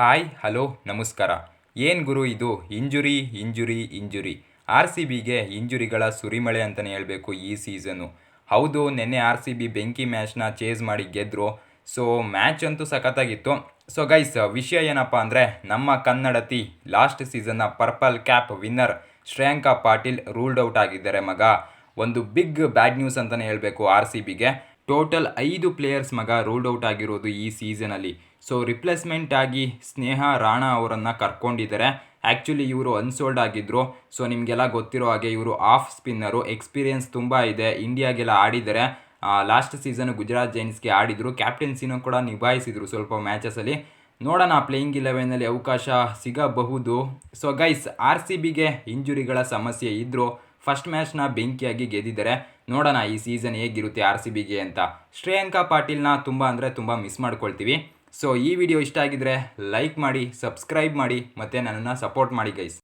Hi, hello, ನಮಸ್ಕಾರ. ಏನು ಗುರು ಇದು? Injury injury injury. R C ಬಿಗೆ ಇಂಜುರಿಗಳ ಸುರಿಮಳೆ ಅಂತಲೇ ಹೇಳಬೇಕು ಈ ಸೀಸನು. ಹೌದು, ನೆನ್ನೆ ಆರ್ ಸಿ ಬಿ ಬೆಂಕಿ ಮ್ಯಾಚ್ನ ಚೇಸ್ ಮಾಡಿ ಗೆದ್ದರು ಸೊ, ಮ್ಯಾಚ್ ಅಂತೂ ಸಖತ್ತಾಗಿತ್ತು. ಸೊ, ಗೈಸ್, ವಿಷಯ ಏನಪ್ಪ ಅಂದರೆ, ನಮ್ಮ ಕನ್ನಡತಿ last ಸೀಸನ್ನ purple cap winner Shreyanka Patil ruled out ಆಗಿದ್ದಾರೆ ಮಗ. ಒಂದು ಬಿಗ್ ಬ್ಯಾಡ್ ನ್ಯೂಸ್ ಅಂತಲೇ ಹೇಳಬೇಕು ಆರ್ ಸಿ ಬಿಗೆ. ಟೋಟಲ್ ಐದು ಪ್ಲೇಯರ್ಸ್ ಮಗ ರೂಲ್ಡ್ ಔಟ್ ಆಗಿರೋದು ಈ ಸೀಸನಲ್ಲಿ. ಸೊ ರಿಪ್ಲೇಸ್ಮೆಂಟ್ ಆಗಿ ಸ್ನೇಹ, ರಾಣಾ ಅವರನ್ನು ಕರ್ಕೊಂಡಿದ್ದಾರೆ. ಆ್ಯಕ್ಚುಲಿ ಇವರು ಅನ್ಸೋಲ್ಡ್ ಆಗಿದ್ದರು ಸೊ ನಿಮಗೆಲ್ಲ ಗೊತ್ತಿರೋ ಹಾಗೆ ಇವರು ಆಫ್ ಸ್ಪಿನ್ನರು ಎಕ್ಸ್ಪೀರಿಯನ್ಸ್ ತುಂಬ ಇದೆ. ಇಂಡಿಯಾಗೆಲ್ಲ ಆಡಿದ್ದಾರೆ. ಲಾಸ್ಟ್ ಸೀಸನ್ ಗುಜರಾತ್ ಜೈನ್ಸ್ಗೆ ಆಡಿದರು. ಕ್ಯಾಪ್ಟನ್ಸಿನೂ ಕೂಡ ನಿಭಾಯಿಸಿದರು ಸ್ವಲ್ಪ ಮ್ಯಾಚಸಲ್ಲಿ ನೋಡೋಣ ಪ್ಲೇಯಿಂಗ್ ಇಲೆವೆನಲ್ಲಿ ಅವಕಾಶ ಸಿಗಬಹುದು. ಸೊ ಗೈಸ್ ಆರ್ ಸಿ ಬಿಗೆ ಇಂಜುರಿಗಳ ಸಮಸ್ಯೆ ಇದ್ದರೂ ಫಸ್ಟ್ ಮ್ಯಾಚ್ನ ಬೆಂಕಿಯಾಗಿ ಗೆದ್ದಿದ್ದಾರೆ ನೋಡೋಣ ಈ ಸೀಸನ್ ಹೇಗಿರುತ್ತೆ ಆರ್ ಸಿ ಬಿಗೆ ಅಂತ. ಶ್ರೇಯಾಂಕಾ ಪಾಟೀಲ್ನ ತುಂಬ ಅಂದರೆ ತುಂಬ ಮಿಸ್ ಮಾಡ್ಕೊಳ್ತೀವಿ. ಸೊ ಈ ವಿಡಿಯೋ ಇಷ್ಟ ಆಗಿದ್ರೆ ಲೈಕ್ ಮಾಡಿ, ಸಬ್ಸ್ಕ್ರೈಬ್ ಮಾಡಿ ಮತ್ತು ನನ್ನನ್ನು ಸಪೋರ್ಟ್ ಮಾಡಿ ಗೈಸ್.